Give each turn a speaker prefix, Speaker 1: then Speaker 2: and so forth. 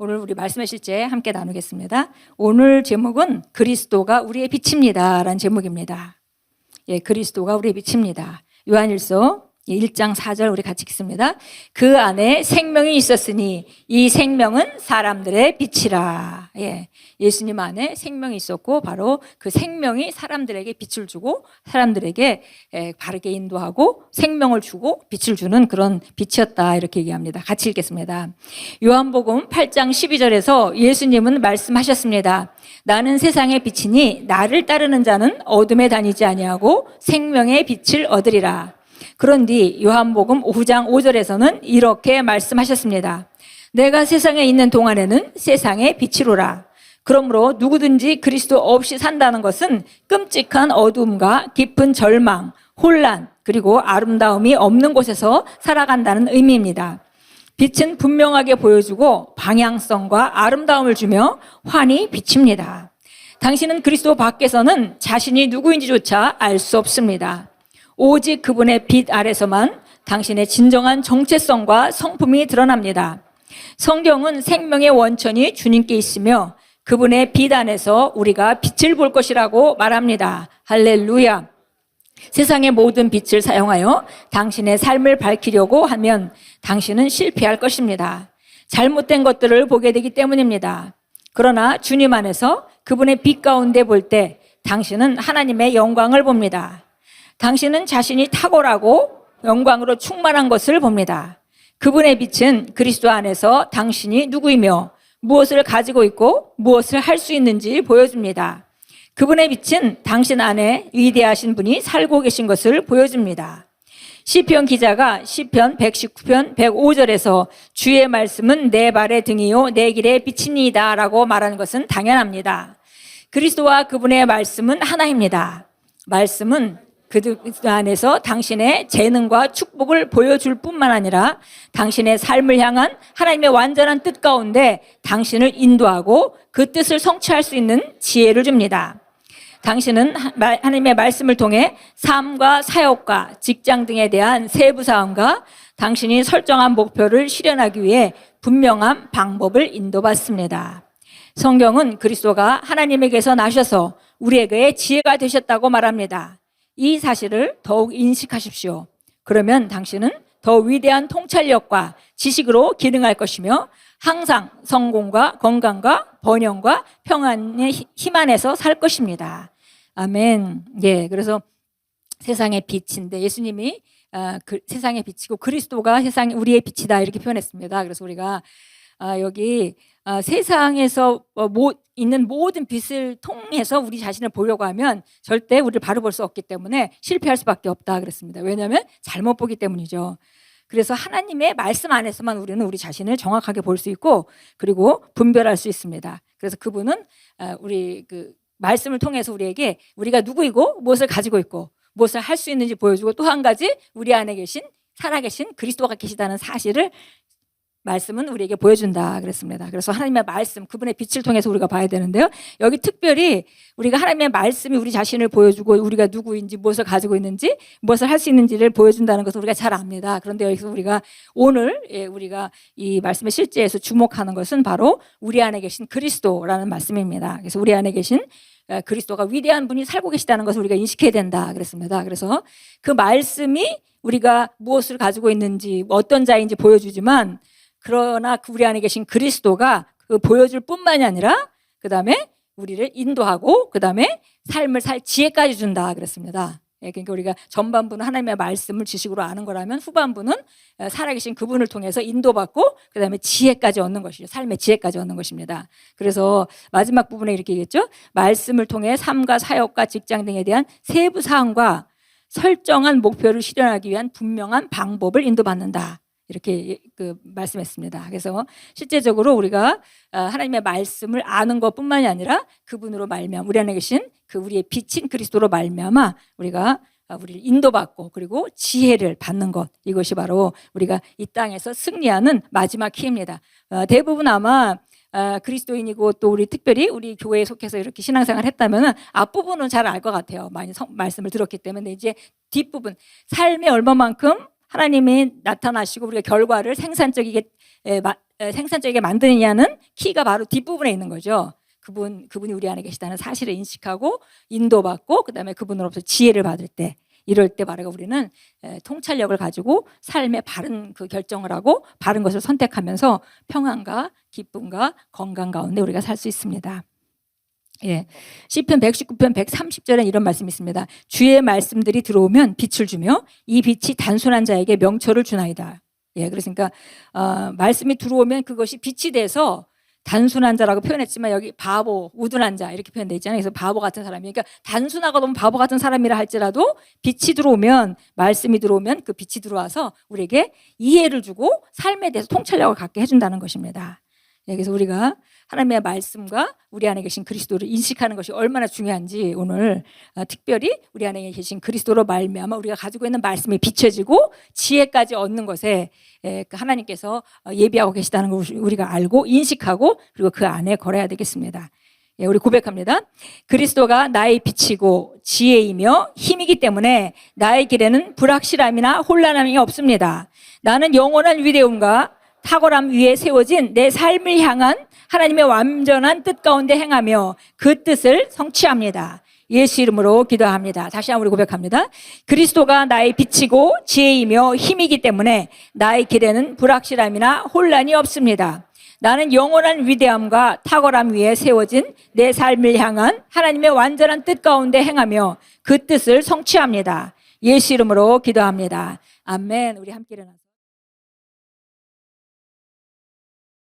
Speaker 1: 오늘 우리 말씀의 실제 함께 나누겠습니다. 오늘 제목은 그리스도가 우리의 빛입니다라는 제목입니다. 예, 그리스도가 우리의 빛입니다. 요한일서 1장 4절 우리 같이 읽습니다. 그 안에 생명이 있었으니 이 생명은 사람들의 빛이라. 예. 예수님 안에 생명이 있었고 바로 그 생명이 사람들에게 빛을 주고 사람들에게 예, 바르게 인도하고 생명을 주고 빛을 주는 그런 빛이었다 이렇게 얘기합니다. 같이 읽겠습니다. 요한복음 8장 12절에서 예수님은 말씀하셨습니다. 나는 세상의 빛이니 나를 따르는 자는 어둠에 다니지 아니하고 생명의 빛을 얻으리라. 그런 뒤 요한복음 5장 5절에서는 이렇게 말씀하셨습니다. 내가 세상에 있는 동안에는 세상의 빛이로라. 그러므로 누구든지 그리스도 없이 산다는 것은 끔찍한 어둠과 깊은 절망, 혼란, 그리고 아름다움이 없는 곳에서 살아간다는 의미입니다. 빛은 분명하게 보여주고 방향성과 아름다움을 주며 환히 비칩니다. 당신은 그리스도 밖에서는 자신이 누구인지조차 알 수 없습니다. 오직 그분의 빛 아래서만 당신의 진정한 정체성과 성품이 드러납니다. 성경은 생명의 원천이 주님께 있으며 그분의 빛 안에서 우리가 빛을 볼 것이라고 말합니다. 할렐루야. 세상의 모든 빛을 사용하여 당신의 삶을 밝히려고 하면 당신은 실패할 것입니다. 잘못된 것들을 보게 되기 때문입니다. 그러나 주님 안에서 그분의 빛 가운데 볼 때 당신은 하나님의 영광을 봅니다. 당신은 자신이 탁월하고 영광으로 충만한 것을 봅니다. 그분의 빛은 그리스도 안에서 당신이 누구이며 무엇을 가지고 있고 무엇을 할 수 있는지 보여줍니다. 그분의 빛은 당신 안에 위대하신 분이 살고 계신 것을 보여줍니다. 시편 기자가 시편 119편 105절에서 주의 말씀은 내 발의 등이요 내 길의 빛이니이다라고 말하는 것은 당연합니다. 그리스도와 그분의 말씀은 하나입니다. 말씀은 그 안에서 당신의 재능과 축복을 보여줄 뿐만 아니라 당신의 삶을 향한 하나님의 완전한 뜻 가운데 당신을 인도하고 그 뜻을 성취할 수 있는 지혜를 줍니다. 당신은 하나님의 말씀을 통해 삶과 사역과 직장 등에 대한 세부 사항과 당신이 설정한 목표를 실현하기 위해 분명한 방법을 인도받습니다. 성경은 그리스도가 하나님에게서 나셔서 우리에게 지혜가 되셨다고 말합니다. 이 사실을 더욱 인식하십시오. 그러면 당신은 더 위대한 통찰력과 지식으로 기능할 것이며 항상 성공과 건강과 번영과 평안의 힘 안에서 살 것입니다. 아멘. 예, 그래서 세상의 빛인데 예수님이 아, 그, 세상의 빛이고 그리스도가 세상 우리의 빛이다 이렇게 표현했습니다. 그래서 우리가 아, 여기 아, 세상에서 어, 모, 있는 모든 빛을 통해서 우리 자신을 보려고 하면 절대 우리를 바로 볼 수 없기 때문에 실패할 수밖에 없다 그랬습니다. 왜냐하면 잘못 보기 때문이죠. 그래서 하나님의 말씀 안에서만 우리는 우리 자신을 정확하게 볼 수 있고 그리고 분별할 수 있습니다. 그래서 그분은 아, 우리 그 말씀을 통해서 우리에게 우리가 누구이고 무엇을 가지고 있고 무엇을 할 수 있는지 보여주고 또 한 가지 우리 안에 계신 살아계신 그리스도가 계시다는 사실을 말씀은 우리에게 보여준다 그랬습니다. 그래서 하나님의 말씀, 그분의 빛을 통해서 우리가 봐야 되는데요. 여기 특별히 우리가 하나님의 말씀이 우리 자신을 보여주고 우리가 누구인지 무엇을 가지고 있는지 무엇을 할 수 있는지를 보여준다는 것을 우리가 잘 압니다. 그런데 여기서 우리가 오늘 예, 우리가 이 말씀의 실제에서 주목하는 것은 바로 우리 안에 계신 그리스도라는 말씀입니다. 그래서 우리 안에 계신 어, 그리스도가 위대한 분이 살고 계시다는 것을 우리가 인식해야 된다 그랬습니다. 그래서 그 말씀이 우리가 무엇을 가지고 있는지 어떤 자인지 보여주지만 그러나 그 우리 안에 계신 그리스도가 그 보여줄 뿐만이 아니라 그 다음에 우리를 인도하고 그 다음에 삶을 살 지혜까지 준다 그랬습니다. 예, 그러니까 우리가 전반부는 하나님의 말씀을 지식으로 아는 거라면 후반부는 어, 살아계신 그분을 통해서 인도받고 그 다음에 지혜까지 얻는 것이죠. 삶의 지혜까지 얻는 것입니다. 그래서 마지막 부분에 이렇게 얘기했죠. 말씀을 통해 삶과 사역과 직장 등에 대한 세부 사항과 설정한 목표를 실현하기 위한 분명한 방법을 인도받는다. 이렇게 그 말씀했습니다. 그래서 실제적으로 우리가 어, 하나님의 말씀을 아는 것뿐만이 아니라 그분으로 말미암아 우리 안에 계신 그 우리의 빛인 그리스도로 말미암아 우리가 어, 우리를 인도받고 그리고 지혜를 받는 것 이것이 바로 우리가 이 땅에서 승리하는 마지막 키입니다. 어, 대부분 아마 그리스도인이고 또 우리 특별히 우리 교회에 속해서 이렇게 신앙생활 했다면 앞부분은 잘 알 것 같아요. 많이 성, 말씀을 들었기 때문에 이제 뒷부분 삶의 얼마만큼 하나님이 나타나시고 우리가 결과를 생산적이게 생산적이게 만드느냐는 키가 바로 뒷부분에 있는 거죠. 그분 그분이 우리 안에 계시다는 사실을 인식하고 인도받고 그다음에 그분으로부터 지혜를 받을 때 이럴 때 바로 우리는 에, 통찰력을 가지고 삶의 바른 그 결정을 하고 바른 것을 선택하면서 평안과 기쁨과 건강 가운데 우리가 살 수 있습니다. 예. 시편 119편 130절에 이런 말씀이 있습니다. 주의 말씀들이 들어오면 빛을 주며 이 빛이 단순한 자에게 명철을 주나이다. 예, 그러니까 어, 말씀이 들어오면 그것이 빛이 돼서 단순한 자라고 표현했지만 여기 바보, 우둔한 자 이렇게 표현돼 있잖아요. 그래서 바보 같은 사람이 그러니까 단순하고 너무 바보 같은 사람이라 할지라도 빛이 들어오면 말씀이 들어오면 그 빛이 들어와서 우리에게 이해를 주고 삶에 대해서 통찰력을 갖게 해준다는 것입니다. 예, 그래서 우리가 하나님의 말씀과 우리 안에 계신 그리스도를 인식하는 것이 얼마나 중요한지 오늘 어, 특별히 우리 안에 계신 그리스도로 말미암아 우리가 가지고 있는 말씀이 비춰지고 지혜까지 얻는 것에 예, 그 하나님께서 어, 예비하고 계시다는 것을 우리가 알고 인식하고 그리고 그 안에 걸어야 되겠습니다. 예, 우리 고백합니다. 그리스도가 나의 빛이고 지혜이며 힘이기 때문에 나의 길에는 불확실함이나 혼란함이 없습니다. 나는 영원한 위대함과 탁월함 위에 세워진 내 삶을 향한 하나님의 완전한 뜻 가운데 행하며 그 뜻을 성취합니다. 예수 이름으로 기도합니다. 다시 한번 우리 고백합니다. 그리스도가 나의 빛이고 지혜이며 힘이기 때문에 나의 길에는 불확실함이나 혼란이 없습니다. 나는 영원한 위대함과 탁월함 위에 세워진 내 삶을 향한 하나님의 완전한 뜻 가운데 행하며 그 뜻을 성취합니다. 예수 이름으로 기도합니다. 아멘. 우리 함께 일어나서.